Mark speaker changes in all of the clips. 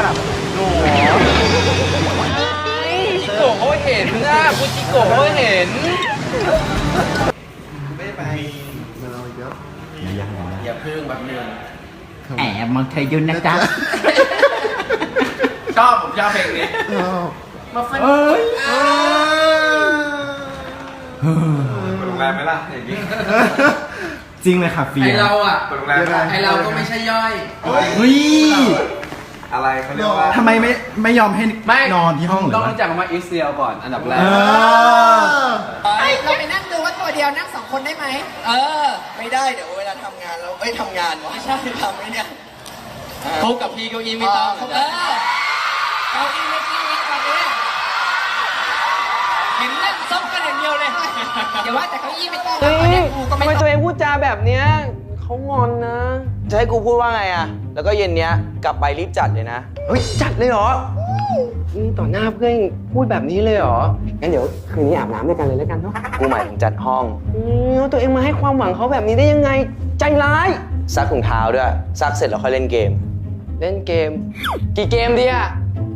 Speaker 1: คนเต้น
Speaker 2: ไม่ขนาดหนูจิโกะเขาเห็นนะฟูจิโกะเขาเห็น ไม่ไปอย่าพึ่งแบบนึง
Speaker 3: แอบมองเธออยุ่นนะจ๊ะ
Speaker 2: ชอบผมชอบเพลงนี้มาฟันโรงแรมไหมล่ะอย่างนี้
Speaker 4: จริงเลยค่ะเฟี
Speaker 2: ไอยเราอะโรงแรมไอเราก็ไม่ใช่ย่อย
Speaker 4: เฮ้ย
Speaker 2: อะไรเขาเรียกว่า
Speaker 4: ทำไมไม่ไม่ยอมให้
Speaker 2: ไม่
Speaker 4: นอนที่ห้องหรือ
Speaker 2: ต้อง
Speaker 4: วะ
Speaker 2: รู้จักคำว่าอิสเซียก่อนอันดับแร
Speaker 4: เอกอ
Speaker 5: เฮ้ยเราไปนั่งดูว่าตัวเดียวนั่งสองคนได้ไหม
Speaker 6: เออ ไม่ได้เดี๋ยวเวลาทำงานเราเอ้ยทำงานวะไม่ใช่ทำไอ้เนี่ย
Speaker 2: พบกับพี่เก้าอี้ไม่ต้อง
Speaker 5: เออเอาอีเล็กอีเล็กตอนนี้เห็นเล่นซบกันอย่างเดียวเลยอย่าว่าแต่เก้าอี้ไม่ต้องแล้วตอนนี้กูก็
Speaker 6: ทำ
Speaker 5: ไม่
Speaker 6: ไม
Speaker 5: ต้
Speaker 6: ตั
Speaker 5: อง
Speaker 6: วเองพูดจาแบบเนี้ยเขางอนนะ จะให้กูพูดว่าไงอะแล้วก็เย็นเนี้ยกลับไปรีบจัดเลยนะ เฮ้ยจัดเลยเหรอนี่ต่อหน้าเพื่อนพูดแบบนี้เลยเหรอ งั้นเดี๋ยวคืนนี้อาบน้ำด้วยกันเลยแล้วกันเนาะกูหมายถึงจัดห้องเอาตัวเองมาให้ความหวังเขาแบบนี้ได้ยังไง ใจร้ายซักถุงเท้าด้วยซักเสร็จแล้วค่อยเล่นเกม เล่นเกม กี่เกมดีอะ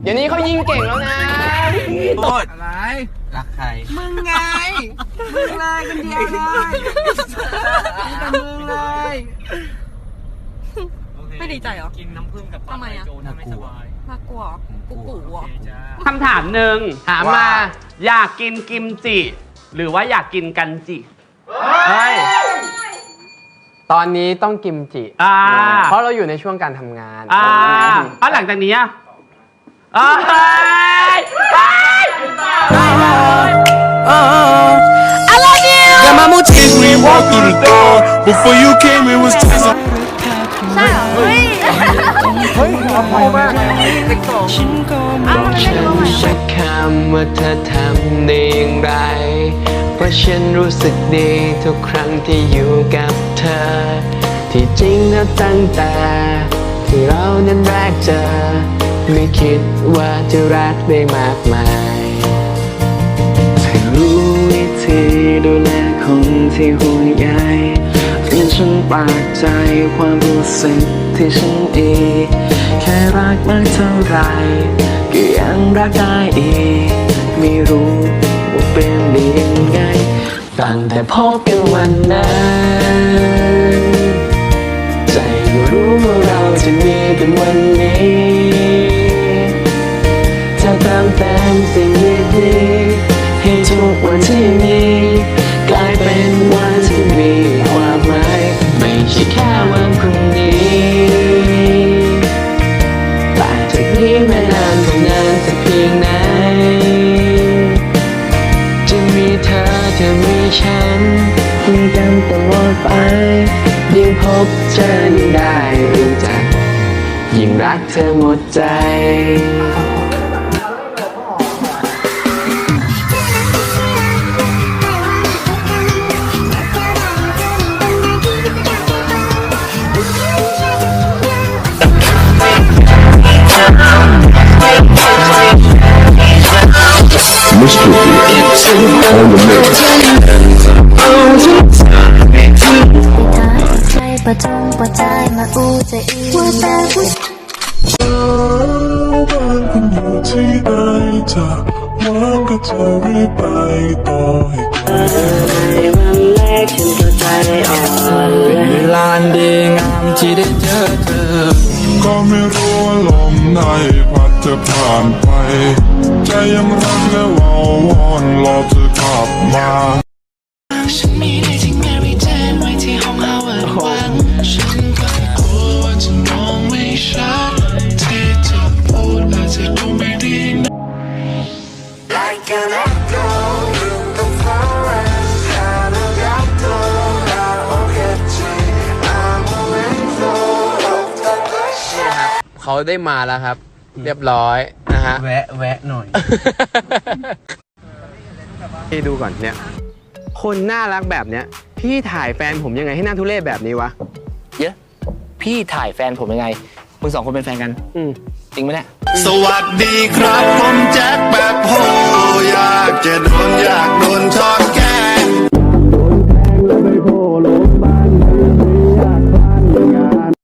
Speaker 6: เดี๋ยวนี้เขายิงเก่งแล้วนะโทษ
Speaker 2: อะไร รักใคร
Speaker 6: มึงไง มึงเลยคนเดียวเลยมีแต่มึงเลย
Speaker 1: ไม่ดีใจเหรอ
Speaker 7: กินน้ำผึ้งกับปลา
Speaker 1: ทำไมอะ
Speaker 7: โจถ้าไม่สบาย
Speaker 1: น่ากลัวกูกู
Speaker 7: โอ
Speaker 1: อะ
Speaker 7: เคจ้า
Speaker 8: คำถามหนึ่งถาม
Speaker 6: ว่า
Speaker 8: มา อยากกินกิมจิ หรือว่าอยากกินกันจิ เฮ้ย
Speaker 6: ตอนนี้ต้องกิมจิ
Speaker 8: อ่า
Speaker 6: เพราะเราอยู่ในช่วงการทำงาน
Speaker 8: อ่าแล้วหลังจากนี้อะเอ้ยเฮ้ย
Speaker 9: If we walk through the door, before you came, it was just a
Speaker 1: ใช่เหรอเฮ้ย
Speaker 6: เฮ้ยเอาโมมาก
Speaker 1: อ้าวมันไม่รู้ไหม
Speaker 6: สักคำว่าเธอทำได้อย่างไร เพราะฉันรู้สึกดีทุกครั้งที่อยู่กับเธอ ที่จริงแล้วตั้งแต่ ที่เรานั้นแรกเจอ ไม่คิดว่าจะรักได้มากมายให้รู้วิธีดูแลคนที่ห่วงใย จนฉันปากใจความรู้สึกที่ฉันมีแค่รักมากเท่าไหรก็ยังรักได้อีกไม่รู้ว่าเป็นยังไงตั้งแต่พบกันวันนั้นใจก็รู้ว่าเราจะมีกันวันนี้ ไป ยิ่งพบเจอยิ่งได้รู้จัก ยิ่งรักเธอหมดใจ
Speaker 10: ใจ ใจมาอู้จะอีว่าแต่ผู้
Speaker 9: คุณอยู่ที่ใดจะว่าก็จะรีบไปต่อให้ไกล
Speaker 6: วันแรกฉันก็ใจอ่อนเวลาดีงามที่ได้เจอเธอ
Speaker 9: ก็ไม่รู้ว่าลมไหนพัดจะผ่านไป ใจยังรักและวาววอนรอเธอกลับมา
Speaker 10: ฉันมีใน เขา
Speaker 6: ได้มาแล้วครับ เรียบร้อยนะฮะ
Speaker 2: แวะ แวะหน่อย
Speaker 6: พี่ดูก่อนเนี่ย คนน่ารักแบบเนี้ย พี่ถ่ายแฟนผมยังไงให้หน้าทุเรศแบบนี้วะ
Speaker 3: เยอะ พี่ถ่ายแฟนผมยังไงมึงสองคนเป็นแฟนกัน
Speaker 6: อืม
Speaker 3: จริงไหมเนี่ย
Speaker 9: สวัสดีครับ ผมแจ็คแบบโฮ
Speaker 11: จะโดนอยากโดนทอดแก